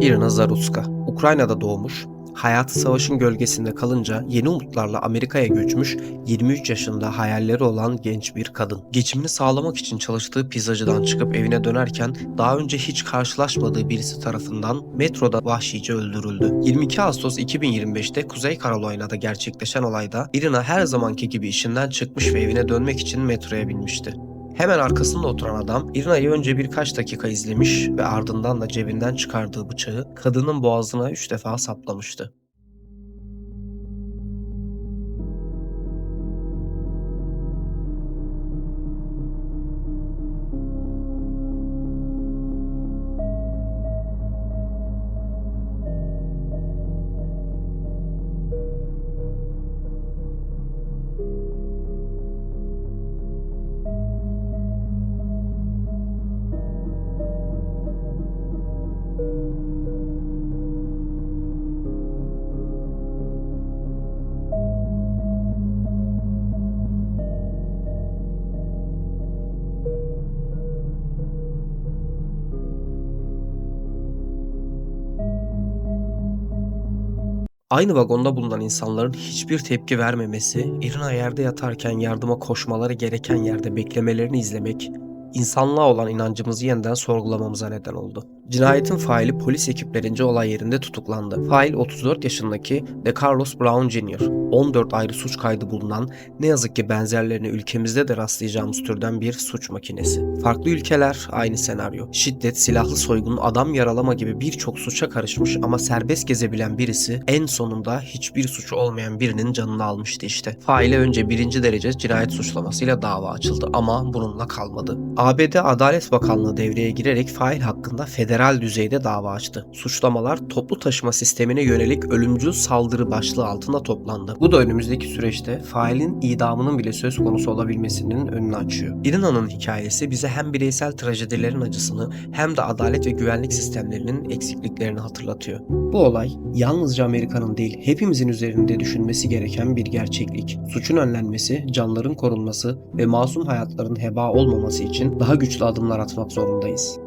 Irina Zarutska, Ukrayna'da doğmuş, hayatı savaşın gölgesinde kalınca yeni umutlarla Amerika'ya göçmüş 23 yaşında hayalleri olan genç bir kadın. Geçimini sağlamak için çalıştığı pizzacıdan çıkıp evine dönerken daha önce hiç karşılaşmadığı birisi tarafından metroda vahşice öldürüldü. 22 Ağustos 2025'te Kuzey Carolina'da gerçekleşen olayda Irina her zamanki gibi işinden çıkmış ve evine dönmek için metroya binmişti. Hemen arkasında oturan adam Irina'yı önce birkaç dakika izlemiş ve ardından da cebinden çıkardığı bıçağı kadının boğazına üç defa saplamıştı. Aynı vagonda bulunan insanların hiçbir tepki vermemesi, Irina yerde yatarken yardıma koşmaları gereken yerde beklemelerini izlemek, insanlığa olan inancımızı yeniden sorgulamamıza neden oldu. Cinayetin faili polis ekiplerince olay yerinde tutuklandı. Fail 34 yaşındaki de Carlos Brown Jr. 14 ayrı suç kaydı bulunan ne yazık ki benzerlerini ülkemizde de rastlayacağımız türden bir suç makinesi. Farklı ülkeler aynı senaryo. Şiddet, silahlı soygun, adam yaralama gibi birçok suça karışmış ama serbest gezebilen birisi en sonunda hiçbir suçu olmayan birinin canını almıştı işte. Faile önce birinci derece cinayet suçlamasıyla dava açıldı ama bununla kalmadı. ABD Adalet Bakanlığı devreye girerek fail hakkında federal düzeyde dava açtı. Suçlamalar toplu taşıma sistemine yönelik ölümcül saldırı başlığı altında toplandı. Bu da önümüzdeki süreçte failin idamının bile söz konusu olabilmesinin önünü açıyor. Irina'nın hikayesi bize hem bireysel trajedilerin acısını hem de adalet ve güvenlik sistemlerinin eksikliklerini hatırlatıyor. Bu olay yalnızca Amerika'nın değil hepimizin üzerinde düşünmesi gereken bir gerçeklik. Suçun önlenmesi, canların korunması ve masum hayatların heba olmaması için daha güçlü adımlar atmak zorundayız.